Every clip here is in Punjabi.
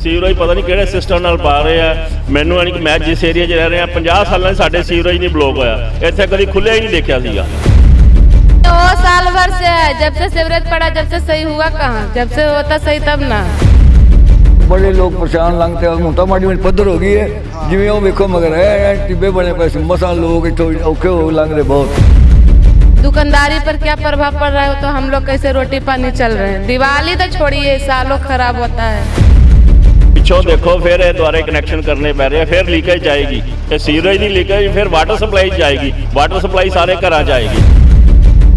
ਸੀਵਰੇਜ ਪਤਾ ਨਹੀਂ ਕਿਹੜੇ ਸਿਸਟਮ ਨਾਲ ਪਾ ਰਹੇ ਆ ਮੈਨੂੰ ਯਾਨੀ ਕਿ ਮੈਂ ਜਿਸ ਏਰੀਆ 'ਚ ਰਹਿ ਰਿਹਾ 50 ਸਾਲਾਂ 'ਚ ਸਾਡੇ ਸੀਵਰੇਜ ਨਹੀਂ ਬਲੌਕ ਹੋਇਆ ਇੱਥੇ ਕਦੀ ਖੁੱਲਿਆ ਹੀ ਨਹੀਂ ਦੇਖਿਆ ਸੀਗਾ वो साल भर से है जब से सिवरेज पड़ा जब से सही हुआ कहाँ जब से होता सही तब ना ਬੜੇ ਲੋਕ ਪਰੇਸ਼ਾਨ ਲੰਘਦੇ ਆ ਹੁਣ ਤਾਂ ਮਾੜੀ ਮਾੜੀ ਪੱਧਰ ਹੋ ਗਈ ਹੈ ਜਿਵੇਂ ਉਹ ਵੇਖੋ ਮਗਰ ਹੈ ਟਿੱਬੇ ਬਣੇ ਪਏ ਸੀ ਮਸਾਂ ਲੋਕ ਇੱਥੋਂ ਔਖੇ ਹੋ ਕੇ ਲੰਘਦੇ ਬਹੁਤ दुकानदारी पर क्या प्रभाव पड़ रहा है तो हम लोग कैसे रोटी पानी चल रहे हैं दिवाली तो छोड़िए सालों खराब होता है ਪਿੱਛੋਂ ਦੇਖੋ ਫਿਰ ਇਹ ਦੁਆਰੇ ਕਨੈਕਸ਼ਨ ਕਰਨੇ ਪੈ ਰਹੇ ਆ ਫਿਰ ਲੀਕੇਜ ਜਾਏਗੀ ਤੇ ਸੀਵਰੇਜ ਦੀ ਲੀਕੇਜ ਫਿਰ ਵਾਟਰ ਸਪਲਾਈ 'ਚ ਜਾਏਗੀ ਵਾਟਰ ਸਪਲਾਈ ਸਾਰੇ ਘਰਾਂ 'ਚ ਆਏਗੀ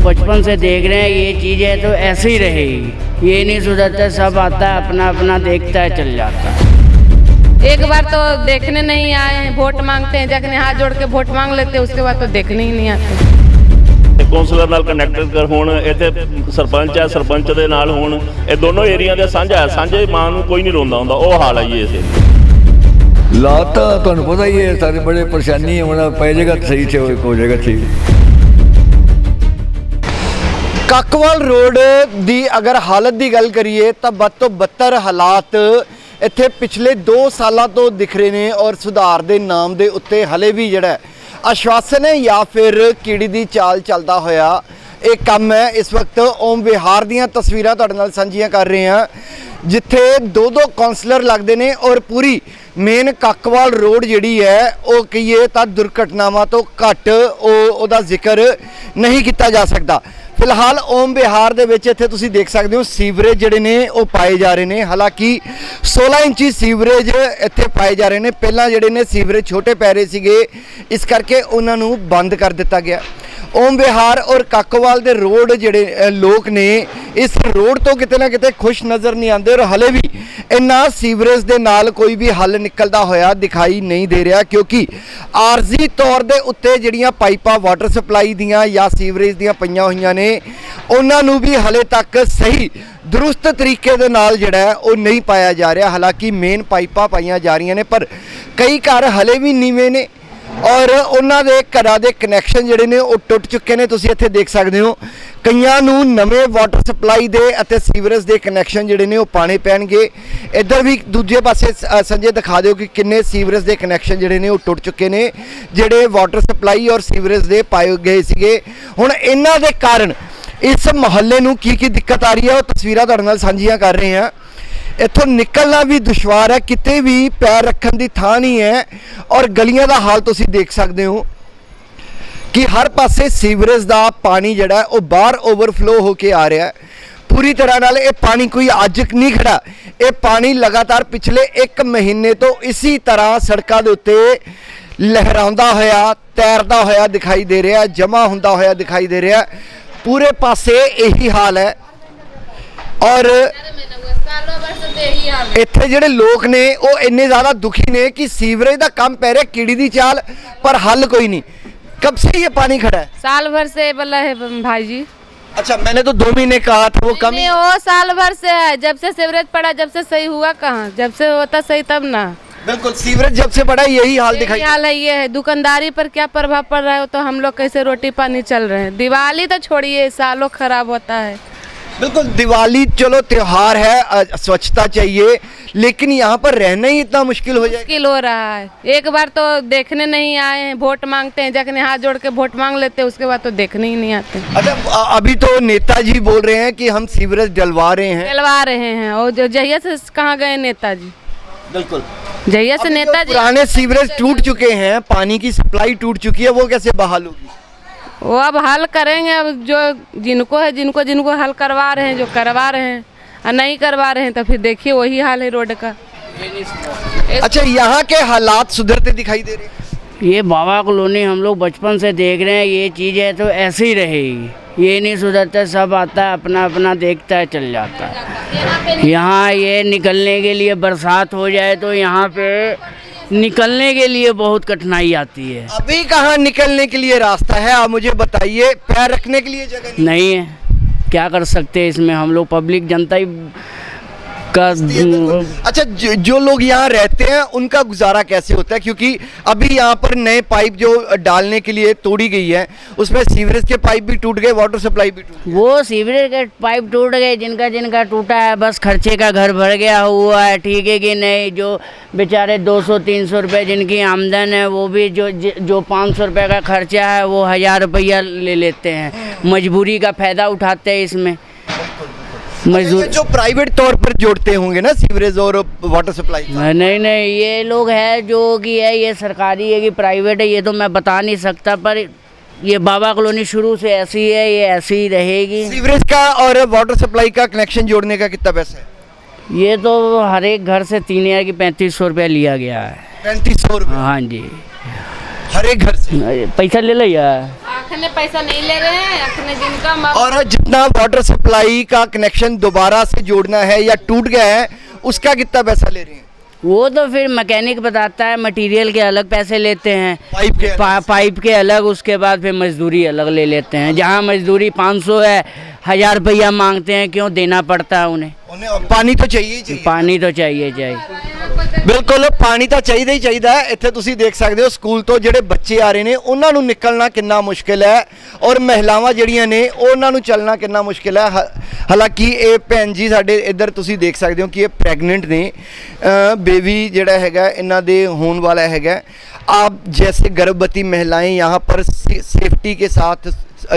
बचपन से देख रहे हैं ये चीज़ें तो ऐसे ही रहेगी ये नहीं सुधरता सब आता है अपना अपना देखता है चल जाता है एक बार तो देखने नहीं आए हैं वोट मांगते हैं जाकर हाथ जोड़ के वोट मांग लेते हैं उसके बाद तो देखने ही नहीं आते ਤੇ ਕੌਂਸਲਰ ਨਾਲ ਕਨੈਕਟ ਕਰ ਹੁਣ ਇੱਥੇ ਸਰਪੰਚ ਹੈ ਸਰਪੰਚ ਦੇ ਨਾਲ ਹੁਣ ਇਹ ਦੋਨੋਂ ਏਰੀਆ ਦੇ ਸਾਂਝਾ ਹੈ ਸਾਂਝੇ ਮਾਂ ਨੂੰ ਕੋਈ ਨਹੀਂ ਰੋਂਦਾ ਹੁੰਦਾ ਉਹ ਹਾਲ ਹੈ ਜੀ ਇਸ ਲਾਤ ਤੁਹਾਨੂੰ ਪਤਾ ਹੀ ਹੈ ਸਾਰੇ ਬੜੇ ਪਰੇਸ਼ਾਨੀ ਹੋਣਾ ਪੈ ਜਾਏਗਾ ਸਹੀ ਤੇ ਹੋ ਜਾਏਗਾ ਠੀਕ। ਕੱਕਵਾਲ ਰੋਡ ਦੀ ਅਗਰ ਹਾਲਤ ਦੀ ਗੱਲ ਕਰੀਏ ਤਾਂ ਬਦ ਤੋਂ ਬੱਤਰ ਹਾਲਾਤ ਇੱਥੇ ਪਿਛਲੇ 2 ਸਾਲਾਂ ਤੋਂ ਦਿਖ ਰਹੇ ਨੇ ਔਰ ਸੁਧਾਰ ਦੇ ਨਾਮ ਦੇ ਉੱਤੇ ਹਲੇ ਵੀ ਜਿਹੜਾ ਆਸ਼ਵਾਸਨ ਹੈ, ਜਾਂ ਫਿਰ ਕੀੜੀ ਦੀ ਚਾਲ ਚੱਲਦਾ ਹੋਇਆ? ਇਹ ਕੰਮ ਹੈ, ਇਸ ਵਕਤ ਓਮ ਵਿਹਾਰ ਦੀਆਂ ਤਸਵੀਰਾਂ ਤੁਹਾਡੇ ਨਾਲ ਸਾਂਝੀਆਂ ਕਰ ਰਹੇ ਹਾਂ। ਜਿੱਥੇ ਦੋ ਦੋ ਕਾਉਂਸਲਰ ਲੱਗਦੇ ਨੇ ਔਰ ਪੂਰੀ ਮੇਨ ਕੱਕਵਾਲ ਰੋਡ ਜਿਹੜੀ ਹੈ, ਉਹ ਕਹੀਏ ਤਾਂ ਦੁਰਘਟਨਾਵਾਂ ਤੋਂ ਘੱਟ ਉਹ ਉਹਦਾ ਜ਼ਿਕਰ ਨਹੀਂ ਕੀਤਾ ਜਾ ਸਕਦਾ। ਫਿਲਹਾਲ ਓਮ ਬਿਹਾਰ ਦੇ ਵਿੱਚ ਇੱਥੇ ਤੁਸੀਂ ਦੇਖ ਸਕਦੇ ਹੋ ਸੀਵਰੇਜ ਜਿਹੜੇ ਨੇ ਉਹ ਪਾਏ ਜਾ ਰਹੇ ਨੇ। ਹਾਲਾਂਕਿ 16 ਇੰਚੀ ਸੀਵਰੇਜ ਇੱਥੇ ਪਾਏ ਜਾ ਰਹੇ ਨੇ। ਪਹਿਲਾਂ ਜਿਹੜੇ ਨੇ ਸੀਵਰੇਜ ਛੋਟੇ ਪੈ ਰਹੇ ਸੀਗੇ, ਇਸ ਕਰਕੇ ਉਹਨਾਂ ਨੂੰ ਬੰਦ ਕਰ ਦਿੱਤਾ ਗਿਆ। ਓਮ ਵਿਹਾਰ ਔਰ ਕੱਕਵਾਲ ਦੇ ਰੋਡ ਜਿਹੜੇ ਲੋਕ ਨੇ, ਇਸ ਰੋਡ ਤੋਂ ਕਿਤੇ ਨਾ ਕਿਤੇ ਖੁਸ਼ ਨਜ਼ਰ ਨਹੀਂ ਆਉਂਦੇ ਔਰ ਹਲੇ ਵੀ ਇੰਨਾ ਸੀਵਰੇਜ ਦੇ ਨਾਲ ਕੋਈ ਵੀ ਹੱਲ ਨਿਕਲਦਾ ਹੋਇਆ ਦਿਖਾਈ ਨਹੀਂ ਦੇ ਰਿਹਾ ਕਿਉਂਕਿ ਆਰਜ਼ੀ ਤੌਰ ਦੇ ਉੱਤੇ ਜਿਹੜੀਆਂ ਪਾਈਪਾਂ ਵਾਟਰ ਸਪਲਾਈ ਦੀਆਂ ਜਾਂ ਸੀਵਰੇਜ ਦੀਆਂ ਪਈਆਂ ਹੋਈਆਂ ਨੇ, ਉਹਨਾਂ ਨੂੰ ਵੀ ਹਲੇ ਤੱਕ ਸਹੀ ਦਰੁਸਤ ਤਰੀਕੇ ਦੇ ਨਾਲ ਜਿਹੜਾ ਉਹ ਨਹੀਂ ਪਾਇਆ ਜਾ ਰਿਹਾ। ਹਾਲਾਂਕਿ ਮੇਨ ਪਾਈਪਾਂ ਪਾਈਆਂ ਜਾ ਰਹੀਆਂ ਨੇ, ਪਰ ਕਈ ਘਰ ਹਲੇ ਵੀ ਨੀਵੇਂ ਨੇ। ਔਰ ਉਹਨਾਂ ਦੇ ਘਰਾਂ ਦੇ ਕਨੈਕਸ਼ਨ ਜਿਹੜੇ ਨੇ ਉਹ ਟੁੱਟ ਚੁੱਕੇ ਨੇ, ਤੁਸੀਂ ਇੱਥੇ ਦੇਖ ਸਕਦੇ ਹੋ। ਕਈਆਂ ਨੂੰ ਨਵੇਂ ਵਾਟਰ ਸਪਲਾਈ ਦੇ ਅਤੇ ਸੀਵਰੇਜ ਦੇ ਕਨੈਕਸ਼ਨ ਜਿਹੜੇ ਨੇ ਉਹ ਪਾਣੇ ਪੈਣਗੇ। ਇੱਧਰ ਵੀ ਦੂਜੇ ਪਾਸੇ ਸੰਜੇ ਦਿਖਾ ਦਿਓ ਕਿ ਕਿੰਨੇ ਸੀਵਰੇਜ ਦੇ ਕਨੈਕਸ਼ਨ ਜਿਹੜੇ ਨੇ ਉਹ ਟੁੱਟ ਚੁੱਕੇ ਨੇ, ਜਿਹੜੇ ਵਾਟਰ ਸਪਲਾਈ ਔਰ ਸੀਵਰੇਜ ਦੇ ਪਾਏ ਗਏ ਸੀਗੇ। ਹੁਣ ਇਹਨਾਂ ਦੇ ਕਾਰਨ ਇਸ ਮੁਹੱਲੇ ਨੂੰ ਕੀ ਕੀ ਦਿੱਕਤ ਆ ਰਹੀ ਹੈ, ਉਹ ਤਸਵੀਰਾਂ ਤੁਹਾਡੇ ਨਾਲ ਸਾਂਝੀਆਂ ਕਰ ਰਹੇ ਹਾਂ। ਇੱਥੋਂ ਨਿਕਲਣਾ ਵੀ ਦੁਸ਼ਵਾਰ ਹੈ, ਕਿਤੇ ਵੀ ਪੈਰ ਰੱਖਣ ਦੀ ਥਾਂ ਨਹੀਂ ਹੈ ਔਰ ਗਲੀਆਂ ਦਾ ਹਾਲ ਤੁਸੀਂ ਦੇਖ ਸਕਦੇ ਹੋ ਕਿ ਹਰ ਪਾਸੇ ਸੀਵਰੇਜ ਦਾ ਪਾਣੀ ਜਿਹੜਾ ਉਹ ਬਾਹਰ ਓਵਰਫਲੋ ਹੋ ਕੇ ਆ ਰਿਹਾ ਹੈ। ਪੂਰੀ ਤਰ੍ਹਾਂ ਨਾਲ ਇਹ ਪਾਣੀ ਕੋਈ ਅੱਜ ਨਹੀਂ ਖੜਾ। ਇਹ ਪਾਣੀ ਲਗਾਤਾਰ ਪਿਛਲੇ 1 ਮਹੀਨੇ ਤੋਂ ਇਸੇ ਤਰ੍ਹਾਂ ਸੜਕਾਂ ਦੇ ਉੱਤੇ ਲਹਿਰਾਉਂਦਾ ਹੋਇਆ, ਤੈਰਦਾ ਹੋਇਆ ਦਿਖਾਈ ਦੇ ਰਿਹਾ ਜਮਾ ਹੁੰਦਾ ਹੋਇਆ ਦਿਖਾਈ ਦੇ ਰਿਹਾ। ਪੂਰੇ ਪਾਸੇ ਇਹੀ ਹਾਲ ਹੈ ਔਰ ਇੱਥੇ ਜਿਹੜੇ ਲੋਕ ਨੇ ਉਹ ਇੰਨੇ ਜ਼ਿਆਦਾ ਦੁਖੀ ਨੇ ਕਿ ਸੀਵਰੇਜ ਦਾ ਕੰਮ ਪੈ ਰਿਹਾ ਕੀੜੀ ਦੀ ਚਾਲ ਪਰ ਹੱਲ ਕੋਈ ਨਹੀਂ कब से ये पानी खड़ा है साल भर से बोला है भाई जी अच्छा मैंने तो दो महीने कहा था वो कम ही नहीं वो साल भर से है जब से सिवरेज पड़ा जब से सही हुआ कहाँ जब से होता सही तब ना बिल्कुल सीवरेज जब से पड़ा यही हाल यही दिखाई हाल है ये है दुकानदारी पर क्या प्रभाव पड़ रहा है तो हम लोग कैसे रोटी पानी चल रहे हैं दिवाली तो छोड़िए सालों खराब होता है बिल्कुल दिवाली चलो त्योहार है स्वच्छता चाहिए लेकिन यहाँ पर रहना ही इतना मुश्किल हो जाएगा। मुश्किल हो रहा है। एक बार तो देखने नहीं आए हैं वोट मांगते हैं जाकर हाथ जोड़ के वोट मांग लेते हैं उसके बाद तो देखने ही नहीं आते। अच्छा अभी तो नेताजी बोल रहे हैं कि हम सीवरेज डलवा रहे हैं। चलवा रहे हैं और जो जहिया से कहाँ गए नेताजी? बिल्कुल। जहिया से नेताजी पुराने सीवरेज टूट चुके हैं पानी की सप्लाई टूट चुकी है वो कैसे बहाल होगी? वो अब हल करेंगे अब जो जिनको है जिनको जिनको हल करवा रहे हैं जो करवा रहे हैं और नहीं करवा रहे हैं तो फिर देखिए वही हाल है रोड का। अच्छा यहाँ के हालात सुधरते दिखाई दे रहे ये बाबा कॉलोनी हम लोग बचपन से देख रहे हैं ये चीज़ है तो ऐसे ही रहेगी। ये नहीं सुधरता सब आता है अपना अपना देखता है चल जाता है। यहाँ ये निकलने के लिए बरसात हो जाए तो यहाँ पे निकलने के लिए बहुत कठिनाई आती है। अभी कहाँ निकलने के लिए रास्ता है? आप मुझे बताइए पैर रखने के लिए जगह नहीं नहीं है। क्या कर सकते हैं इसमें? हम लोग पब्लिक जनता ही का अच्छा जो, जो लोग यहाँ रहते हैं उनका गुजारा कैसे होता है? क्योंकि अभी यहाँ पर नए पाइप जो डालने के लिए तोड़ी गई है उसमें सीवरेज के पाइप भी टूट गए वाटर सप्लाई भी टूट वो सीवरेज के पाइप टूट गए जिनका जिनका टूटा है बस खर्चे का घर भर गया हुआ है ठीक है कि नहीं? जो बेचारे 200-300 रुपये जिनकी आमदन है वो भी जो जो 500 रुपए का खर्चा है वो हज़ार रुपया ले लेते हैं। मजबूरी का फ़ायदा उठाते हैं इसमें। मजदूर जो प्राइवेट तौर पर जोड़ते होंगे ना सीवरेज और वाटर सप्लाई नहीं नहीं ये लोग है जो कि है ये सरकारी है कि प्राइवेट है ये तो मैं बता नहीं सकता पर ये बाबा कॉलोनी शुरू से ऐसी है ये ऐसी ही रहेगी। सीवरेज का और वाटर सप्लाई का कनेक्शन जोड़ने का कितना पैसा है? ये तो हर एक घर से तीन हज़ार की पैंतीस सौ रुपया लिया गया है। पैंतीस सौ रुपये? हाँ जी। हर एक घर से? पैसा ले लो अखने पैसा नहीं ले रहे हैं अखने जिनका मग... और जितना वाटर सप्लाई का कनेक्शन दोबारा से जोड़ना है या टूट गया है उसका कितना पैसा ले रहे हैं? वो तो फिर मैकेनिक बताता है मटेरियल के अलग पैसे लेते हैं। पाइप के पा, पाइप के अलग उसके बाद फिर मजदूरी अलग ले लेते हैं। जहाँ मजदूरी 500 है हज़ार रुपया मांगते हैं क्यों देना पड़ता है उन्हें, उन्हें पानी तो चाहिए, चाहिए। पानी तो चाहिए चाहिए। ਬਿਲਕੁਲ ਪਾਣੀ ਤਾਂ ਚਾਹੀਦਾ ਹੀ ਚਾਹੀਦਾ ਹੈ ਇੱਥੇ ਤੁਸੀਂ ਦੇਖ ਸਕਦੇ ਹੋ ਸਕੂਲ ਤੋਂ ਜਿਹੜੇ ਬੱਚੇ ਆ ਰਹੇ ਨੇ ਉਹਨਾਂ ਨੂੰ ਨਿਕਲਣਾ ਕਿੰਨਾ ਮੁਸ਼ਕਿਲ ਹੈ ਔਰ ਮਹਿਲਾਵਾਂ ਜਿਹੜੀਆਂ ਨੇ ਉਹਨਾਂ ਨੂੰ ਚੱਲਣਾ ਕਿੰਨਾ ਮੁਸ਼ਕਿਲ ਹੈ ਹਾ- ਹਾਲਾਂਕਿ ਇਹ ਭੈਣ ਜੀ ਸਾਡੇ ਇੱਧਰ ਤੁਸੀਂ ਦੇਖ ਸਕਦੇ ਹੋ ਕਿ ਇਹ ਪ੍ਰੈਗਨੈਂਟ ਨੇ ਬੇਬੀ ਜਿਹੜਾ ਹੈਗਾ ਇਹਨਾਂ ਦੇ ਹੋਣ ਵਾਲਾ ਹੈਗਾ आप जैसे गर्भवती महिलाएं यहाँ पर से- सेफ्टी के साथ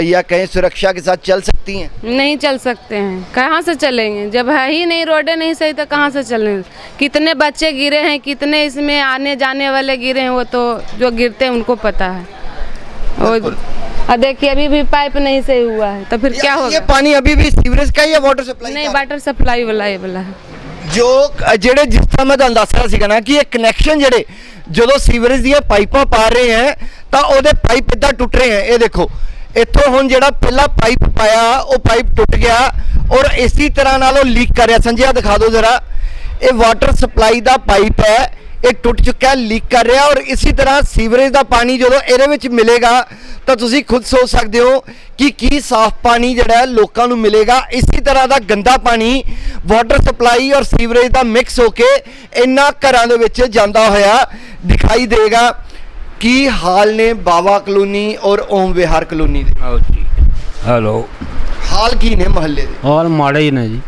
या कहें सुरक्षा के साथ चल सकती हैं नहीं चल सकते हैं कहाँ से चलेंगे जब है ही नहीं रोडे नहीं सही तो कहाँ से चलेंगे कितने बच्चे गिरे हैं कितने इसमें आने जाने वाले गिरे हैं वो तो जो गिरते हैं उनको पता है और और देखिए अभी भी पाइप नहीं सही हुआ है तो फिर क्या ये होगा पानी अभी भी सीवरेज का ही या वाटर सप्लाई नहीं का? वाटर सप्लाई वाला ये वाला है ਜੋ ਅ, ਜਿਹੜੇ ਜਿਸ ਤਰ੍ਹਾਂ ਮੈਂ ਤੁਹਾਨੂੰ ਦੱਸ ਰਿਹਾ ਸੀਗਾ ਨਾ ਕਿ ਇਹ ਕਨੈਕਸ਼ਨ ਜਿਹੜੇ ਜਦੋਂ ਸੀਵਰੇਜ ਦੀਆਂ ਪਾਈਪਾਂ ਪਾ ਰਹੇ ਹੈ ਤਾਂ ਉਹਦੇ ਪਾਈਪ ਇਦਾਂ ਟੁੱਟ ਰਹੇ ਹੈ ਇਹ ਦੇਖੋ ਇੱਥੋਂ ਹੁਣ ਜਿਹੜਾ ਪਹਿਲਾ ਪਾਈਪ ਪਾਇਆ, ਉਹ ਪਾਈਪ ਟੁੱਟ ਗਿਆ ਔਰ ਇਸੇ ਤਰ੍ਹਾਂ ਨਾਲ ਉਹ ਲੀਕ ਕਰ ਰਿਹਾ। ਸੰਜੇ ਦਿਖਾ ਦਿਓ ਜ਼ਰਾ। ਇਹ ਵਾਟਰ ਸਪਲਾਈ ਦਾ ਪਾਈਪ ਹੈ, ਇਹ ਟੁੱਟ ਚੁੱਕਾ ਹੈ ਲੀਕ ਕਰ ਰਿਹਾ ਔਰ ਇਸੇ ਤਰ੍ਹਾਂ ਸੀਵਰੇਜ ਦਾ ਪਾਣੀ ਜਦੋਂ ਇਹਦੇ ਵਿੱਚ ਮਿਲੇਗਾ, ਤਾਂ ਤੁਸੀਂ ਖੁਦ ਸੋਚ ਸਕਦੇ ਹੋ ਕਿ ਕੀ ਸਾਫ਼ ਪਾਣੀ ਜਿਹੜਾ ਲੋਕਾਂ ਨੂੰ ਮਿਲੇਗਾ। ਇਸੇ ਤਰ੍ਹਾਂ ਦਾ ਗੰਦਾ ਪਾਣੀ ਵਾਟਰ ਸਪਲਾਈ ਔਰ ਸੀਵਰੇਜ ਦਾ ਮਿਕਸ ਹੋ ਕੇ ਇੰਨਾ ਘਰਾਂ ਦੇ ਵਿੱਚ ਜਾਂਦਾ ਹੋਇਆ ਦਿਖਾਈ ਦੇਗਾ ਕੀ ਹਾਲ ਨੇ ਬਾਵਾ ਕਲੋਨੀ ਔਰ ਓਮ ਵਿਹਾਰ ਕਲੋਨੀ ਦੇ? ਹੈਲੋ। ਹਾਲ ਕੀ ਨੇ ਮਹੱਲੇ ਦੇ? ਹਾਲ ਮਾੜੇ ਹੀ ਨੇ ਜੀ।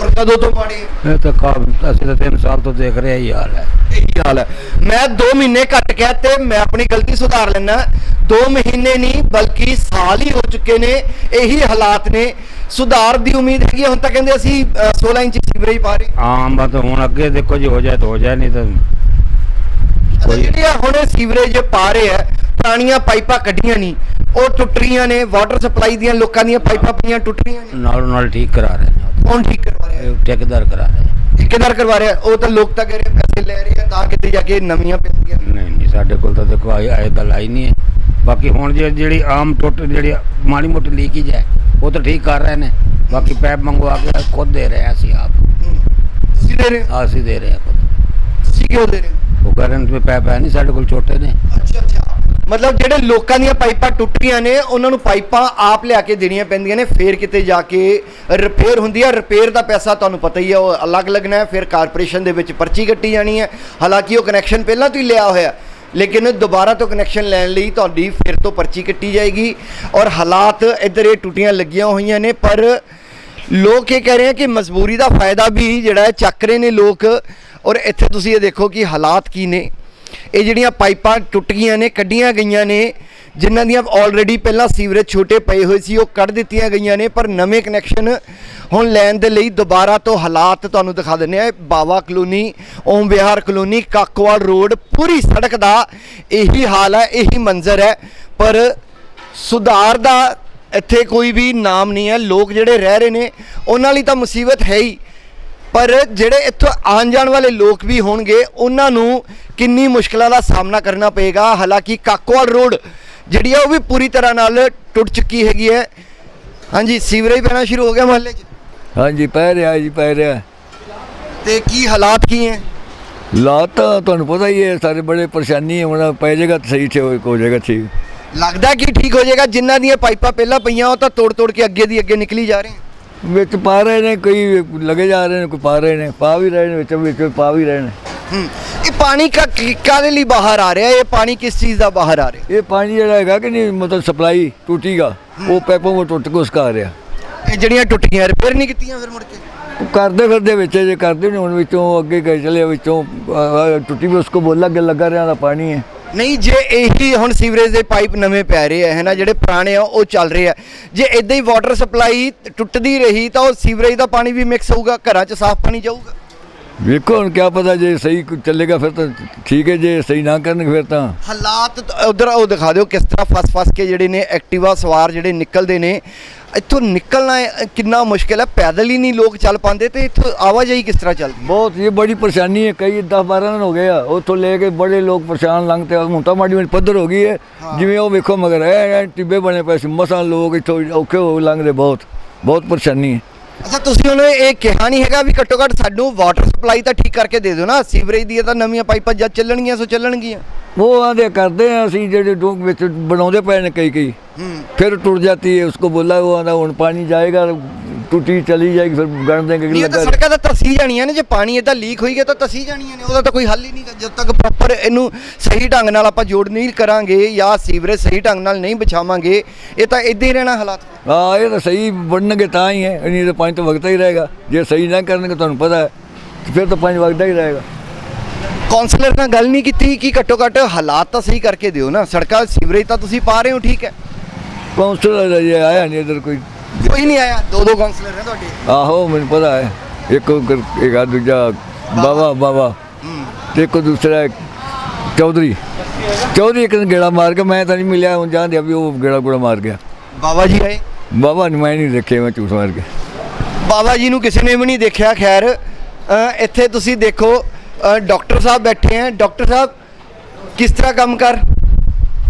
ਔਰ ਕਦੋਂ ਤੋਂ ਮਾੜੇ? ਇਹ ਤਾਂ ਕਾ ਅਸੀਂ ਤਾਂ 3 ਸਾਲ ਤੋਂ ਦੇਖ ਰਹੇ ਹੀ ਹਾਲ ਹੈ। ਇਹੀ ਹਾਲ ਹੈ। ਮੈਂ 2 ਮਹੀਨੇ ਘੱਟ ਗਿਆ ਤੇ ਮੈਂ ਆਪਣੀ ਗਲਤੀ ਸੁਧਾਰ ਲੈਣਾ 2 ਮਹੀਨੇ ਨਹੀਂ ਬਲਕਿ ਸਾਲ ਹੀ ਹੋ ਚੁੱਕੇ ਨੇ ਇਹੀ ਹਾਲਾਤ ਨੇ। ਸੁਧਾਰ ਦੀ ਉਮੀਦ ਹੈਗੀ ਹੈ। ਹੁਣ ਤਾਂ ਕਹਿੰਦੇ ਅਸੀਂ ਅ, 16 ਇੰਚ ਸੀਵਰੇਜ ਪਾ ਰਹੇ। ਆਮ ਬਾਤ ਹੁਣ ਅੱਗੇ ਦੇਖੋ ਜੀ ਹੋ ਜਾਏ ਤਾਂ ਹੋ ਜਾਏ ਨਹੀਂ ਤਾਂ ਕੋਈ- ਜਿਹੜੀਆਂ ਹੁਣ ਸੀਵਰੇਜ ਪਾ ਰਹੇ ਆ ਪੁਰਾਣੀਆਂ ਪਾਈਪਾਂ ਕੱਢੀਆਂ ਨਹੀਂ। ਉਹ ਟੁੱਟ ਰਹੀਆਂ ਨੇ ਵਾਟਰ ਸਪਲਾਈ ਦੀਆਂ ਲੋਕਾਂ ਦੀਆਂ ਪਾਈਪਾਂ ਪਈਆਂ ਟੁੱਟ ਰਹੀਆਂ ਨੇ। ਨਾਲੋਂ ਨਾਲ ਠੀਕ ਕਰਾ ਰਹੇ ਨੇ। ਕੌਣ ਠੀਕ ਕਰਵਾ ਰਿਹਾ? ਇਹ ਠੇਕੇਦਾਰ ਕਰਾ ਰਹੇ ਨੇ। ਠੇਕੇਦਾਰ ਕਰਵਾ ਰਿਹਾ ਉਹ ਤਾਂ ਲੋਕ ਤਾਂ ਕਹਿ ਰਹੇ ਪੈਸੇ ਲੈ ਰਹੇ ਆ ਤਾਂ ਕਿਤੇ ਜਾ ਕੇ ਨਵੀਆਂ ਪੈਂਦੀਆਂ ਨਹੀਂ ਨਹੀਂ ਸਾਡੇ ਕੋਲ ਤਾਂ ਦੇਖੋ ਆਏ ਆਏ ਗੱਲ ਆਈ ਨਹੀਂ ਹੈ। ਬਾਕੀ ਹੁਣ ਜੇ ਜਿਹੜੀ ਆਮ ਟੁੱਟ ਜਿਹੜੀ ਮਾੜੀ ਮੋਟੀ ਲੀਕੇਜ ਹੈ ਉਹ ਤਾਂ ਠੀਕ ਕਰ ਰਹੇ ਨੇ। ਬਾਕੀ ਪੈਪ ਮੰਗਵਾ ਕੇ ਖੁਦ ਦੇ ਰਹੇ ਹਾਂ ਅਸੀਂ ਆਪ। ਤੁਸੀਂ ਦੇ ਰਹੇ ਹੋ? ਅਸੀਂ ਦੇ ਰਹੇ ਹਾਂ ਖੁਦ। ਤੁਸੀਂ ਕਿਉਂ ਦੇ ਰਹੇ ਹੋ ਉਹ ਪੈਪ ਹੈ ਨਹੀਂ, ਸਾਡੇ ਕੋਲ ਛੋਟੇ ਨੇ। ਅੱਛਾ ਅੱਛਾ। ਮਤਲਬ ਜਿਹੜੇ ਲੋਕਾਂ ਦੀਆਂ ਪਾਈਪਾਂ ਟੁੱਟ ਨੇ, ਉਹਨਾਂ ਨੂੰ ਪਾਈਪਾਂ ਆਪ ਲਿਆ ਕੇ ਦੇਣੀਆਂ ਪੈਂਦੀਆਂ ਨੇ, ਫੇਰ ਕਿਤੇ ਜਾ ਕੇ ਰਿਪੇਅਰ ਹੁੰਦੀ ਹੈ ਰਿਪੇਅਰ ਦਾ ਪੈਸਾ ਤੁਹਾਨੂੰ ਪਤਾ ਹੀ ਹੈ ਉਹ ਅਲੱਗ ਲੱਗਣਾ ਹੈ, ਫਿਰ ਕਾਰਪੋਰੇਸ਼ਨ ਦੇ ਵਿੱਚ ਪਰਚੀ ਕੱਟੀ ਜਾਣੀ ਹੈ। ਹਾਲਾਂਕਿ ਉਹ ਕਨੈਕਸ਼ਨ ਪਹਿਲਾਂ ਤੋਂ ਹੀ ਲਿਆ ਹੋਇਆ ਲੇਕਿਨ ਦੁਬਾਰਾ ਤੋਂ ਕਨੈਕਸ਼ਨ ਲੈਣ ਲਈ ਤੁਹਾਡੀ ਫਿਰ ਤੋਂ ਪਰਚੀ ਕੱਟੀ ਜਾਏਗੀ। ਔਰ ਹਾਲਾਤ ਇੱਧਰ ਇਹ ਟੁੱਟੀਆਂ ਲੱਗੀਆਂ ਹੋਈਆਂ ਨੇ, ਪਰ ਲੋਕ ਇਹ ਕਹਿ ਰਹੇ ਆ ਕਿ ਮਜਬੂਰੀ ਦਾ ਫਾਇਦਾ ਵੀ ਜਿਹੜਾ ਹੈ, ਚੱਕ ਰਹੇ ਨੇ ਲੋਕ। ਔਰ ਇੱਥੇ ਤੁਸੀਂ ਇਹ ਦੇਖੋ ਕਿ ਹਾਲਾਤ ਕੀ ਨੇ। ਇਹ ਜਿਹੜੀਆਂ ਪਾਈਪਾਂ ਟੁੱਟ ਗਈਆਂ ਨੇ, ਕੱਢੀਆਂ ਗਈਆਂ ਨੇ, ਜਿਨ੍ਹਾਂ ਦੀਆਂ ਆਲਰੇਡੀ ਪਹਿਲਾਂ ਸੀਵਰੇਜ ਛੋਟੇ ਪਏ ਹੋਏ ਸੀ, ਉਹ ਕੱਢ ਦਿੱਤੀਆਂ ਗਈਆਂ ਨੇ, ਪਰ ਨਵੇਂ ਕਨੈਕਸ਼ਨ ਹੁਣ ਲੈਣ ਦੇ ਲਈ ਦੁਬਾਰਾ ਤੋਂ ਹਾਲਾਤ ਤੁਹਾਨੂੰ ਦਿਖਾ ਦਿੰਦੇ ਆ ਬਾਵਾ ਕਲੋਨੀ, ਓਮ ਵਿਹਾਰ ਕਲੋਨੀ, ਕਾਕਵਾਲ ਰੋਡ, ਪੂਰੀ ਸੜਕ ਦਾ ਇਹੀ ਹਾਲ ਹੈ, ਇਹੀ ਮੰਜ਼ਰ ਹੈ। ਪਰ ਸੁਧਾਰ ਦਾ ਇੱਥੇ ਕੋਈ ਵੀ ਨਾਮ ਨਹੀਂ ਹੈ। ਲੋਕ ਜਿਹੜੇ ਰਹਿ ਰਹੇ ਨੇ, ਉਹਨਾਂ ਲਈ ਤਾਂ ਮੁਸੀਬਤ ਹੈ ਹੀ। ਪਰ ਜਿਹੜੇ ਇੱਥੋਂ ਆਉਣ ਜਾਣ ਵਾਲੇ ਲੋਕ ਵੀ ਹੋਣਗੇ ਉਹਨਾਂ ਨੂੰ ਕਿੰਨੀ ਮੁਸ਼ਕਲਾਂ ਦਾ ਸਾਹਮਣਾ ਕਰਨਾ ਪਏਗਾ। ਹਾਲਾਂਕਿ ਕਾਕੋਵਾਲ ਰੋਡ ਜਿਹੜੀ ਹੈ ਉਹ ਵੀ ਪੂਰੀ ਤਰ੍ਹਾਂ ਨਾਲ ਟੁੱਟ ਚੁੱਕੀ ਹੈਗੀ ਹੈ। ਹਾਂਜੀ ਸੀਵਰੇਜ ਪੈਣਾ ਸ਼ੁਰੂ ਹੋ ਗਿਆ ਮਹੱਲੇ 'ਚ। ਹਾਂਜੀ ਪੈ ਰਿਹਾ ਜੀ ਪੈ ਰਿਹਾ। ਤੇ ਕੀ ਹਾਲਾਤ ਕੀ ਹੈ? ਲਾਤ ਤੁਹਾਨੂੰ ਪਤਾ ਹੀ ਹੈ ਸਾਰੇ ਬੜੇ ਪਰੇਸ਼ਾਨੀ ਹੈ ਹੁਣ ਪੈ ਜਾਏਗਾ ਤਾਂ ਸਹੀ ਤੇ ਹੋ ਜਾਏਗਾ ਠੀਕ। ਲੱਗਦਾ ਕਿ ਠੀਕ ਹੋ ਜਾਏਗਾ ਜਿਨ੍ਹਾਂ ਦੀਆਂ ਪਾਈਪਾਂ ਪਹਿਲਾਂ ਪਈਆਂ ਉਹ ਤਾਂ ਤੋੜ ਤੋੜ ਕੇ ਅੱਗੇ ਦੀ ਅੱਗੇ ਨਿਕਲੀ ਜਾ ਰਹੇ ਹਨ ਵਿੱਚ ਪਾ ਰਹੇ ਨੇ ਕਈ ਲਗੇ ਜਾ ਰਹੇ ਨੇ ਕੋਈ ਪਾ ਰਹੇ ਨੇ ਪਾ ਵੀ ਰਹੇ ਨੇ ਵਿੱਚ ਵਿੱਚ ਪਾ ਵੀ ਰਹੇ ਨੇ। ਹੂੰ ਇਹ ਪਾਣੀ ਕਾ ਕਾਦੇ ਲਈ ਬਾਹਰ ਆ ਰਿਹਾ? ਇਹ ਪਾਣੀ ਕਿਸ ਚੀਜ਼ ਦਾ ਬਾਹਰ ਆ ਰਿਹਾ? ਇਹ ਪਾਣੀ ਜਿਹੜਾ ਹੈਗਾ ਕਿ ਨਹੀਂ ਮਤਲਬ ਸਪਲਾਈ ਟੂਟੀਗਾ ਉਹ ਪੈਪੋਂ ਉਹ ਟੁੱਟ ਕੇ ਉਸ ਕਾ ਰਿਹਾ ਇਹ ਜਿਹੜੀਆਂ ਟੁੱਟੀਆਂ ਰਿਪੇਅਰ ਨਹੀਂ ਕੀਤੀਆਂ ਫਿਰ ਮੁੜ ਕੇ? ਕਰਦੇ ਫਿਰਦੇ ਵਿੱਚ ਜੇ ਕਰਦੇ ਨੇ ਹੁਣ ਵਿੱਚੋਂ ਅੱਗੇ ਗਏ ਚਲੇ ਵਿੱਚੋਂ ਟੁੱਟੀ ਵੀ ਉਸਕੋ ਬੋਲਾ ਅੱਗੇ ਲੱਗਾ ਰਿਹਾ ਦਾ ਪਾਣੀ ਹੈ। ਨਹੀਂ ਜੇ ਇਹੀ ਹੁਣ ਸੀਵਰੇਜ ਦੇ ਪਾਈਪ ਨਵੇਂ ਪੈ ਰਹੇ ਹੈ ਨਾ ਜਿਹੜੇ ਪੁਰਾਣੇ ਆ ਉਹ ਚੱਲ ਰਹੇ ਆ। ਜੇ ਇਦਾਂ ਹੀ ਵਾਟਰ ਸਪਲਾਈ ਟੁੱਟਦੀ ਰਹੀ ਤਾਂ ਉਹ ਸੀਵਰੇਜ ਦਾ ਪਾਣੀ ਵੀ ਮਿਕਸ ਹੋਊਗਾ ਘਰਾਂ 'ਚ ਸਾਫ਼ ਪਾਣੀ ਜਾਊਗਾ। ਵੇਖੋ ਹੁਣ ਕਿਆ ਪਤਾ ਜੇ ਸਹੀ ਕੁ ਚੱਲੇਗਾ ਫਿਰ ਤਾਂ ਠੀਕ ਹੈ ਜੇ ਸਹੀ ਨਾ ਕਰਨਗੇ ਫਿਰ ਤਾਂ। ਹਾਲਾਤ ਉਧਰ ਉਹ ਦਿਖਾ ਦਿਓ ਕਿਸ ਤਰ੍ਹਾਂ ਫਸ ਫਸ ਕੇ ਜਿਹੜੇ ਨੇ ਐਕਟਿਵਾ ਸਵਾਰ ਜਿਹੜੇ ਨਿਕਲਦੇ ਨੇ ਇੱਥੋਂ ਨਿਕਲਣਾ ਕਿੰਨਾ ਮੁਸ਼ਕਿਲ ਹੈ ਪੈਦਲ ਹੀ ਨਹੀਂ ਲੋਕ ਚੱਲ ਪਾਉਂਦੇ ਤੇ ਇੱਥੋਂ ਆਵਾਜਾਈ ਕਿਸ ਤਰ੍ਹਾਂ ਚੱਲਦੀ ਬਹੁਤ ਇਹ ਬੜੀ ਪਰੇਸ਼ਾਨੀ ਹੈ ਕਈ 10 12 ਦਿਨ ਹੋ ਗਏ ਆ ਉੱਥੋਂ ਲੈ ਕੇ ਬੜੇ ਲੋਕ ਪਰੇਸ਼ਾਨ ਲੰਘਤੇ ਮੁੰਟਾ ਮਾੜੀ ਵਿੱਚ ਪੱਧਰ ਹੋ ਗਈ ਹੈ ਜਿਵੇਂ ਉਹ ਵੇਖੋ ਮਗਰ ਹੈ ਟਿੱਬੇ ਬਣੇ ਪਏ ਸੀ ਮਸਾਂ ਲੋਕ ਇੱਥੋਂ ਔਖੇ ਹੋ ਲੰਘਦੇ ਬਹੁਤ ਬਹੁਤ ਪਰੇਸ਼ਾਨੀ ਹੈ। ਅੱਛਾ ਤੁਸੀਂ ਉਹਨੂੰ ਇਹ ਕਿਹਾ ਨਹੀਂ ਹੈਗਾ ਵੀ ਘੱਟੋ ਘੱਟ ਸਾਨੂੰ ਵਾਟਰ ਸਪਲਾਈ ਤਾਂ ਠੀਕ ਕਰਕੇ ਦੇ ਦਿਓ ਨਾ। ਸੀਵਰੇਜ ਦੀਆਂ ਤਾਂ ਨਵੀਆਂ ਪਾਈਪਾਂ ਜਦ ਚੱਲਣਗੀਆਂ ਸੋ ਚੱਲਣਗੀਆਂ। ਉਹ ਆਂਦੇ ਕਰਦੇ ਆ ਅਸੀਂ ਜਿਹੜੇ ਡੋਂਗ ਵਿੱਚ ਬਣਾਉਂਦੇ ਪਏ ਨੇ ਕਈ ਕਈ ਫਿਰ ਟੁੱਟ ਜਾਂਦੀ ਹੈ ਉਸਕੋ ਬੋਲਾ ਉਹ ਆਂਦਾ ਹੁਣ ਪਾਣੀ ਜਾਏਗਾ ਟੁੱਟੀ ਚਲੀ ਜਾਏਗੀ ਫਿਰ ਗਣ ਦੇंगे ਨਹੀਂ ਇਹ ਤਾਂ ਲੱਗਾ ਸੜਕਾਂ ਤਾਂ ਤਸੀ ਜਾਣੀਆਂ ਨੇ ਜੇ ਪਾਣੀ ਇਦਾਂ ਲੀਕ ਹੋਈ ਗਿਆ ਤਾਂ ਤਸੀ ਜਾਣੀਆਂ ਨੇ ਉਹਦਾ ਤਾਂ ਕੋਈ ਹੱਲ ਹੀ ਨਹੀਂ ਜਦ ਤੱਕ ਪ੍ਰੋਪਰ ਇਹਨੂੰ ਸਹੀ ਢੰਗ ਨਾਲ ਆਪਾਂ ਜੋੜ ਨਹੀਂ ਕਰਾਂਗੇ ਜਾਂ ਸੀਵਰੇਜ ਸਹੀ ਢੰਗ ਨਾਲ ਨਹੀਂ ਵਿਛਾਵਾਂਗੇ ਇਹ ਤਾਂ ਇਦਾਂ ਹੀ ਰਹਿਣਾ ਹਾਲਾਤ। ਹਾਂ ਇਹ ਤਾਂ ਸਹੀ ਬਣਨਗੇ ਤਾਂ ਹੀ ਹੈ ਨਹੀਂ ਤਾਂ ਪਾਣੀ ਤਾਂ ਵਗਦਾ ਹੀ ਰਹੇਗਾ ਜੇ ਸਹੀ ਨਾ ਕਰਨਗੇ ਤੁਹਾਨੂੰ ਪਤਾ ਹੈ ਤੇ ਫਿਰ ਤਾਂ ਪਾਣੀ ਵਗਦਾ ਹੀ ਰਹੇਗਾ। ਕਾਉਂਸਲਰ ਨਾਲ ਗੱਲ ਨਹੀਂ ਕੀਤੀ ਕਿ ਘੱਟੋ ਘੱਟ ਹਾਲਾਤ ਤਾਂ ਸਹੀ ਕਰਕੇ ਦਿਓ ਨਾ ਸੜਕਾਂ ਸੀਵਰੇਜ ਤਾਂ ਤੁਸੀਂ ਪਾ ਰਹੇ ਹੋ ਠੀਕ ਹੈ। ਕਾਉਂਸਲਰ ਅਜੇ ਆਇਆ ਨਹੀਂ ਇਧਰ ਕੋਈ। ਕੋਈ ਨਹੀਂ ਆਇਆ ਦੋ ਦੋ ਕਾਉਂਸਲਰ ਨੇ ਤੁਹਾਡੇ ਆਹੋ ਮੈਨੂੰ ਪਤਾ ਹੈ ਇੱਕ ਉਹ ਕਰ- ਇੱਕ ਆ ਦੂਜਾ ਬਾਬਾ ਬਾਬਾ ਤੇ ਇੱਕ ਦੂਸਰਾ ਚੌਧਰੀ ਚੌਧਰੀ ਇੱਕ ਦਿਨ ਗੇੜਾ ਮਾਰ ਕੇ ਮੈਂ ਤਾਂ ਨਹੀਂ ਮਿਲਿਆ ਹੁਣ ਜਾਣਦੇ ਵੀ ਉਹ ਗੇੜਾ ਗੁੜਾ ਮਾਰ ਗਿਆ ਬਾਬਾ ਜੀ ਆਏ ਬਾਬਾ ਨੂੰ ਮੈਂ ਨਹੀਂ ਦੇਖਿਆ ਮੈਂ ਝੂਠ ਮਾਰ ਕੇ ਬਾਬਾ ਜੀ ਨੂੰ ਕਿਸੇ ਨੇ ਵੀ ਨਹੀਂ ਦੇਖਿਆ ਖੈਰ ਅ, ਇੱਥੇ ਤੁਸੀਂ ਦੇਖੋ ਅ, ਡਾਕਟਰ ਸਾਹਿਬ ਬੈਠੇ ਹੈ ਡਾਕਟਰ ਸਾਹਿਬ ਕਿਸ ਤਰ੍ਹਾਂ ਕੰਮ ਕਰ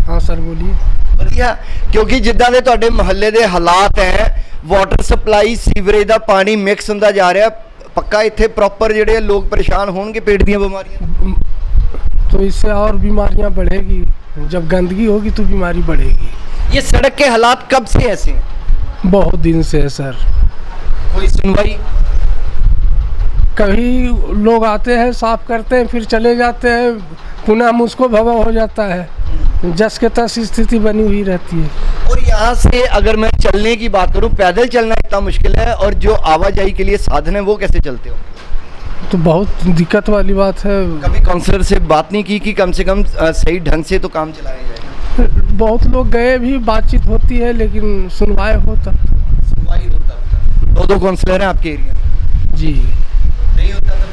हाँ सर बोलिए ਵਧੀਆ ਕਿਉਂਕਿ ਜਿੱਦਾਂ ਦੇ ਤੁਹਾਡੇ ਮੁਹੱਲੇ ਦੇ ਹਾਲਾਤ ਹੈ ਵਾਟਰ ਸਪਲਾਈ ਸੀਵਰੇਜ ਦਾ ਪਾਣੀ ਮਿਕਸ ਹੁੰਦਾ ਜਾ ਰਿਹਾ ਪੱਕਾ ਇੱਥੇ ਪ੍ਰੋਪਰ ਜਿਹੜੇ ਆ ਲੋਕ ਪਰੇਸ਼ਾਨ ਹੋਣਗੇ ਪੇਟ ਦੀਆਂ ਬਿਮਾਰੀਆਂ तो इससे और बीमारियां बढ़ेगी जब गंदगी होगी तो बीमारी बढ़ेगी ये सड़क के हालात कब से ऐसे हैं बहुत दिन से है सर कोई सुनवाई कभी लोग आते हैं साफ करते हैं फिर चले जाते हैं पुनः मुझको भवा हो जाता है जस के तस स्थिति बनी हुई रहती है। और यहाँ से अगर मैं चलने की बात करूँ पैदल चलना इतना मुश्किल है और जो आवाजाही के लिए साधन है वो कैसे चलते हो तो बहुत दिक्कत वाली बात है। कभी काउंसलर से बात नहीं की कि कम से कम सही ढंग से तो काम चलाया जाए? बहुत लोग गए भी बातचीत होती है लेकिन सुनवाई हो तब सुनवाई होता दो दो काउंसलर हैं आपके एरिया में? जी। नहीं होता तब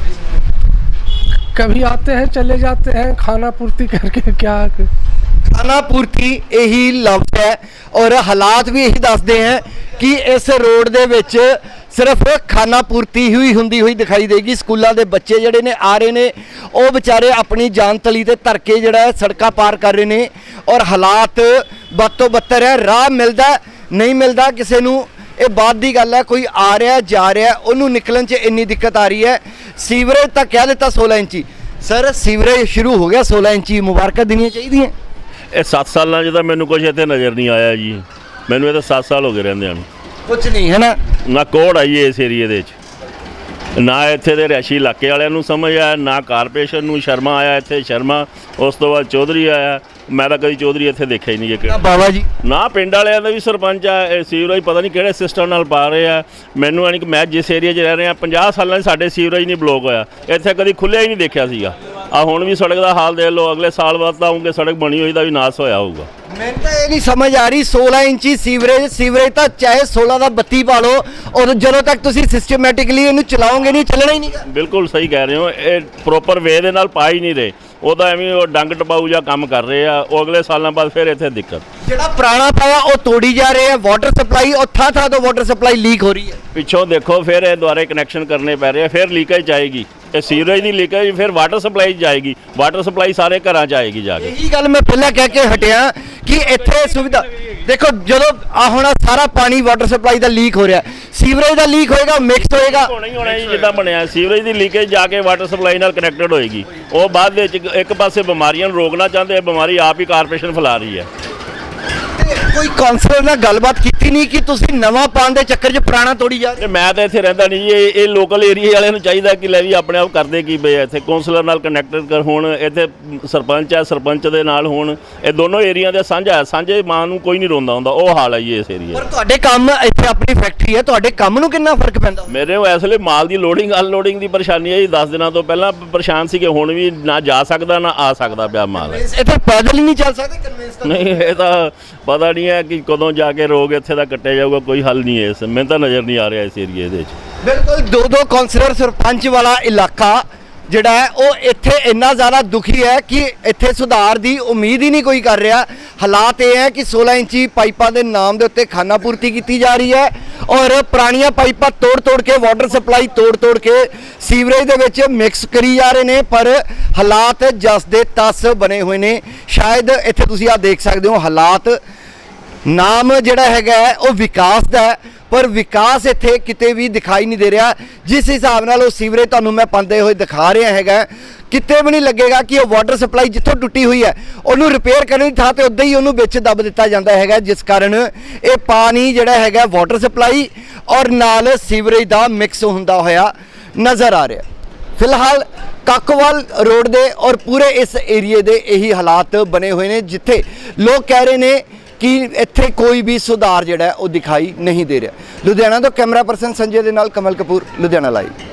कभी आते हैं चले जाते हैं खाना पूर्ति करके क्या ਖਾਣਾ ਇਹੀ ਲਫ਼ਜ਼ ਹੈ ਔਰ ਹਾਲਾਤ ਵੀ ਇਹੀ ਦੱਸਦੇ ਹੈ ਕਿ ਇਸ ਰੋਡ ਦੇ ਵਿੱਚ ਸਿਰਫ ਖਾਣਾ ਪੂਰਤੀ ਹੀ ਹੁੰਦੀ ਹੋਈ ਦਿਖਾਈ ਦੇਗੀ। ਸਕੂਲਾਂ ਦੇ ਬੱਚੇ ਜਿਹੜੇ ਨੇ ਆ ਰਹੇ ਨੇ, ਉਹ ਵਿਚਾਰੇ ਆਪਣੀ ਜਾਨ ਤਲੀ ਤੇ ਧਰ ਕੇ ਜਿਹੜਾ ਸੜਕਾਂ ਪਾਰ ਕਰ ਰਹੇ ਨੇ ਔਰ ਹਾਲਾਤ ਬਦ ਤੋਂ ਬੱਤਰ ਹੈ। ਰਾਹ ਮਿਲਦਾ ਨਹੀਂ ਮਿਲਦਾ ਕਿਸੇ ਨੂੰ, ਇਹ ਬਾਤ ਦੀ ਗੱਲ ਹੈ, ਕੋਈ ਆ ਰਿਹਾ ਜਾ ਰਿਹਾ ਉਹਨੂੰ ਨਿਕਲਣ 'ਚ ਇੰਨੀ ਦਿੱਕਤ ਆ ਰਹੀ ਹੈ। ਸੀਵਰੇਜ ਤਾਂ ਕਹਿ ਦਿੱਤਾ 16 ਇੰਚੀ। ਸਰ, ਸੀਵਰੇਜ ਸ਼ੁਰੂ ਹੋ ਗਿਆ 16 ਇੰਚੀ ਮੁਬਾਰਕਾਂ ਦੇਣੀਆਂ ਚਾਹੀਦੀਆਂ। ਇਹ 7 ਸਾਲਾਂ 'ਚ ਤਾਂ ਮੈਨੂੰ ਕੁਝ ਇੱਥੇ ਨਜ਼ਰ ਨਹੀਂ ਆਇਆ ਜੀ। ਮੈਨੂੰ ਇਹ ਤਾਂ 7 ਸਾਲ ਹੋ ਗਏ ਰਹਿੰਦਿਆਂ ਨੂੰ। ਕੁਝ ਨਹੀਂ ਹੈ ਨਾ? ਨਾ ਕੋੜ ਆਈ ਇਸ ਏਰੀਏ ਦੇ ਵਿੱਚ ਨਾ ਇੱਥੇ ਦੇ ਰਿਹਾਇਸ਼ੀ ਇਲਾਕੇ ਵਾਲਿਆਂ ਨੂੰ ਸਮਝ ਆਇਆ ਨਾ ਕਾਰਪੋਰੇਸ਼ਨ ਨੂੰ ਸ਼ਰਮਾ ਆਇਆ ਇੱਥੇ ਸ਼ਰਮਾ। ਉਸ ਤੋਂ ਬਾਅਦ ਚੌਧਰੀ ਆਇਆ। ਮੈਂ ਤਾਂ ਕਦੀ ਚੌਧਰੀ ਇੱਥੇ ਦੇਖਿਆ ਹੀ ਨਹੀਂ ਜੇ ਨਾ ਬਾਬਾ ਜੀ। ਨਾ ਪਿੰਡ ਵਾਲਿਆਂ ਦਾ ਵੀ ਸਰਪੰਚ ਆ ਇਹ ਸੀਵਰੇਜ ਪਤਾ ਨਹੀਂ ਕਿਹੜੇ ਸਿਸਟਮ ਨਾਲ ਪਾ ਰਹੇ ਆ। ਮੈਨੂੰ ਯਾਨੀ ਕਿ ਮੈਂ ਜਿਸ ਏਰੀਆ 'ਚ ਰਹਿ ਰਿਹਾ 50 ਸਾਲਾਂ 'ਚ ਸਾਡੇ ਸੀਵਰੇਜ ਨਹੀਂ ਬਲੌਕ ਹੋਇਆ। ਇੱਥੇ ਕਦੀ ਖੁੱਲਿਆ ਹੀ ਨਹੀਂ ਦੇਖਿਆ ਸੀਗਾ। ਆ ਹੁਣ ਵੀ ਸੜਕ ਦਾ ਹਾਲ ਦੇਖ ਲਓ ਅਗਲੇ ਸਾਲ ਬਾਅਦ ਤਾਂ ਆਉਂਗੇ ਸੜਕ ਬਣੀ ਹੋਈ ਦਾ ਵੀ ਨਾਸ ਹੋਇਆ ਹੋਊਗਾ। ਮੈਨੂੰ ਤਾਂ ਇਹ ਨਹੀਂ ਸਮਝ ਆ ਰਹੀ 16 ਇੰਚੀ ਸੀਵਰੇਜ ਸੀਵਰੇਜ ਤਾਂ ਚਾਹੇ 16 ਦਾ ਬੱਤੀ ਪਾ ਲਓ ਔਰ ਜਦੋਂ ਤੱਕ ਤੁਸੀਂ ਸਿਸਟਮੈਟਿਕਲੀ ਇਹਨੂੰ ਚਲਾਓਗੇ ਨਹੀਂ ਚੱਲਣਾ ਹੀ ਨਹੀਂਗਾ ਬਿਲਕੁਲ ਸਹੀ ਕਹਿ ਰਹੇ ਹੋ ਇਹ ਪ੍ਰੋਪਰ ਵੇ ਦੇ ਨਾਲ ਪਾ ਹੀ ਨਹੀਂ ਰਹੇ। ਉਹ ਤਾਂ ਐਵੇਂ ਉਹ ਡੰਗ ਟਪਾਊ ਜਿਹਾ ਕੰਮ ਕਰ ਰਹੇ ਆ ਉਹ ਅਗਲੇ ਸਾਲਾਂ ਬਾਅਦ ਫਿਰ ਇੱਥੇ ਦਿੱਕਤ। ਜਿਹੜਾ ਪੁਰਾਣਾ ਪਾਇਆ ਉਹ ਤੋੜੀ ਜਾ ਰਹੇ ਆ ਵਾਟਰ ਸਪਲਾਈ ਉਹ ਥਾਂ ਥਾਂ ਤੋਂ ਵਾਟਰ ਸਪਲਾਈ ਲੀਕ ਹੋ ਰਹੀ ਹੈ। ਪਿੱਛੋਂ ਦੇਖੋ ਫਿਰ ਇਹ ਦੁਆਰੇ ਕਨੈਕਸ਼ਨ ਕਰਨੇ ਪੈ ਰਹੇ ਆ ਫਿਰ ਲੀਕੇਜ ਜਾਏਗੀ ਇਹ ਸੀਵਰੇਜ ਦੀ ਲੀਕੇਜ ਫਿਰ ਵਾਟਰ ਸਪਲਾਈ ਜਾਏਗੀ। ਵਾਟਰ ਸਪਲਾਈ ਸਾਰੇ ਘਰਾਂ 'ਚ ਆਏਗੀ ਜਾ ਕੇ। ਇਹੀ ਗੱਲ ਮੈਂ ਪਹਿਲਾਂ ਕਹਿ ਕੇ ਹਟਿਆ ਕਿ ਇੱਥੇ ਸੁਵਿਧਾ ਦੇਖੋ ਜਦੋਂ ਆ ਹੁਣ ਆਹ ਸਾਰਾ ਪਾਣੀ ਵਾਟਰ ਸਪਲਾਈ ਦਾ ਲੀਕ ਹੋ ਰਿਹਾ ਸੀਵਰੇਜ ਦਾ ਲੀਕ ਹੋਏਗਾ ਮਿਕਸ ਹੋਏਗਾ। ਹੋਣਾ ਹੀ ਹੋਣਾ ਜੀ ਜਿੱਦਾਂ ਬਣਿਆ। ਸੀਵਰੇਜ ਦੀ ਲੀਕੇਜ ਜਾ ਕੇ ਵਾਟਰ ਸਪਲਾਈ ਨਾਲ ਕਨੈਕਟਡ ਹੋਏਗੀ। ਉਹ ਬਾਅਦ ਵਿੱਚ ਇੱਕ- ਪਾਸੇ ਬਿਮਾਰੀਆਂ ਨੂੰ ਰੋਕਣਾ ਚਾਹੁੰਦੇ ਆ ਬਿਮਾਰੀ ਆਪ ਹੀ ਕਾਰਪੋਰੇਸ਼ਨ ਫੈਲਾ ਰਹੀ ਹੈ। ਕੋਈ ਕਾਉਂਸਲਰ ਨਾਲ ਗੱਲਬਾਤ ਕੀਤੀ ਨਹੀਂ ਕਿ ਤੁਸੀਂ ਨਵਾਂ ਪਾਉਣ ਦੇ ਚੱਕਰ 'ਚ ਪੁਰਾਣਾ ਤੋੜੀ ਜਾ ਰਹੇ ਮੈਂ ਤਾਂ ਇੱਥੇ ਰਹਿੰਦਾ ਨਹੀਂ ਇਹ ਇਹ ਲੋਕਲ ਏਰੀਆ ਵਾਲਿਆਂ ਨੂੰ ਚਾਹੀਦਾ ਕਿ ਲੈ ਵੀ ਆਪਣੇ ਆਪ ਕਰਦੇ ਕੀ ਪਏ ਆ ਇੱਥੇ। ਕਾਉਂਸਲਰ ਨਾਲ ਕਨੈਕਟਡ ਕਰ ਹੋਣ ਇੱਥੇ ਸਰਪੰਚ ਹੈ ਸਰਪੰਚ ਦੇ ਨਾਲ ਹੋਣ। ਇਹ ਦੋਨੋਂ ਏਰੀਆ ਦੇ ਸਾਂਝਾ ਸਾਂਝੇ ਮਾਂ ਨੂੰ ਕੋਈ ਨਹੀਂ ਰੋਂਦਾ ਹੁੰਦਾ। ਉਹ ਹਾਲ ਹੈ ਜੀ ਇਸ ਏਰੀਆ ਪਰ ਤੁਹਾਡੇ ਕੰਮ ਇੱਥੇ ਆਪਣੀ ਫੈਕਟਰੀ ਹੈ ਤੁਹਾਡੇ ਕੰਮ ਨੂੰ ਕਿੰਨਾ ਫ਼ਰਕ ਪੈਂਦਾ? ਮੇਰੇ ਨੂੰ ਇਸ ਮਾਲ ਦੀ ਲੋਡਿੰਗ ਅਨਲੋਡਿੰਗ ਦੀ ਪਰੇਸ਼ਾਨੀ ਹੈ ਜੀ। 10 ਦਿਨਾਂ ਤੋਂ ਪਹਿਲਾਂ ਪਰੇਸ਼ਾਨ ਸੀਗੇ। ਹੁਣ ਵੀ ਨਾ ਜਾ ਸਕਦਾ ਨਾ ਆ ਸਕਦਾ ਪਿਆ ਮਾਲ। ਇੱਥੇ ਪੈਦਲ ਹੀ ਨਹੀਂ ਚੱਲ ਸਕਦੇ ਕਨਵੈਂਸ ਨਹੀਂ ਇਹ ਤਾਂ ਪਤਾ ਨਹੀਂ ਹੈ ਕਿ ਕਦੋਂ ਜਾ ਕੇ ਰੋਗ ਇੱਥੇ ਦਾ ਕੱਟਿਆ ਜਾਊਗਾ, ਕੋਈ ਹੱਲ ਨਹੀਂ ਹੈ ਇਸ, ਮੈਨੂੰ ਤਾਂ ਨਜ਼ਰ ਨਹੀਂ ਆ ਰਿਹਾ ਇਸ ਏਰੀਏ ਦੇ ਵਿੱਚ। ਬਿਲਕੁਲ ਦੋ ਦੋ ਕਾਉਂਸਲਰ ਸਰਪੰਚ ਵਾਲਾ ਇਲਾਕਾ, ਜਿਹੜਾ ਹੈ, ਉਹ ਇੱਥੇ ਇੰਨਾ ਜ਼ਿਆਦਾ ਦੁਖੀ ਹੈ ਕਿ ਇੱਥੇ ਸੁਧਾਰ ਦੀ ਉਮੀਦ ਹੀ ਨਹੀਂ ਕੋਈ ਕਰ ਰਿਹਾ। ਹਾਲਾਤ ਇਹ ਹੈ ਕਿ 16 ਇੰਚੀ ਪਾਈਪਾਂ ਦੇ ਨਾਮ ਦੇ ਉੱਤੇ ਖਾਨਾ ਪੂਰਤੀ ਕੀਤੀ ਜਾ ਰਹੀ ਹੈ ਔਰ ਪੁਰਾਣੀਆਂ ਪਾਈਪਾਂ ਤੋੜ ਤੋੜ ਕੇ ਵਾਟਰ ਸਪਲਾਈ ਤੋੜ ਤੋੜ ਕੇ ਸੀਵਰੇਜ ਦੇ ਵਿੱਚ ਮਿਕਸ ਕਰੀ ਜਾ ਰਹੇ ਨੇ, ਪਰ ਹਾਲਾਤ ਜਸ ਦੇ ਤਸ ਬਣੇ ਹੋਏ ਨੇ। ਸ਼ਾਇਦ ਇੱਥੇ ਤੁਸੀਂ ਆ ਦੇਖ ਸਕਦੇ ਹੋ, ਹਾਲਾਤ ਨਾਮ ਜਿਹੜਾ ਹੈਗਾ ਉਹ ਵਿਕਾਸ ਦਾ ਪਰ ਵਿਕਾਸ ਇੱਥੇ ਕਿਤੇ ਵੀ ਦਿਖਾਈ ਨਹੀਂ ਦੇ ਰਿਹਾ। ਜਿਸ ਹਿਸਾਬ ਨਾਲ ਉਹ ਸੀਵਰੇਜ ਤੁਹਾਨੂੰ ਮੈਂ ਪਾਉਂਦੇ ਹੋਏ ਦਿਖਾ ਰਿਹਾ ਹੈਗਾ, ਕਿਤੇ ਵੀ ਨਹੀਂ ਲੱਗੇਗਾ ਕਿ ਉਹ ਵਾਟਰ ਸਪਲਾਈ ਜਿੱਥੋਂ ਟੁੱਟੀ ਹੋਈ ਹੈ, ਉਹਨੂੰ ਰਿਪੇਅਰ ਕਰਨ ਦੀ ਥਾਂ ਤੇ ਉਦਾਂ ਹੀ ਉਹਨੂੰ ਵਿੱਚ ਦੱਬ ਦਿੱਤਾ ਜਾਂਦਾ ਹੈਗਾ, ਜਿਸ ਕਾਰਨ ਇਹ ਪਾਣੀ ਜਿਹੜਾ ਹੈਗਾ ਵਾਟਰ ਸਪਲਾਈ ਔਰ ਨਾਲ ਸੀਵਰੇਜ ਦਾ ਮਿਕਸ ਹੁੰਦਾ ਹੋਇਆ ਨਜ਼ਰ ਆ ਰਿਹਾ। ਫਿਲਹਾਲ ਕੱਕਵਾਲ ਰੋਡ ਦੇ ਔਰ ਪੂਰੇ ਇਸ ਏਰੀਏ ਦੇ ਇਹੀ ਹਾਲਾਤ ਬਣੇ ਹੋਏ ਨੇ, ਜਿੱਥੇ ਲੋਕ ਕਹਿ ਰਹੇ ਨੇ ਕਿ ਇੱਥੇ ਕੋਈ ਵੀ ਸੁਧਾਰ ਜਿਹੜਾ ਉਹ ਦਿਖਾਈ ਨਹੀਂ ਦੇ ਰਿਹਾ। ਲੁਧਿਆਣਾ ਤੋਂ ਕੈਮਰਾ ਪਰਸਨ ਸੰਜੇ ਦੇ ਨਾਲ ਕਮਲ ਕਪੂਰ, ਲੁਧਿਆਣਾ ਲਾਈਵ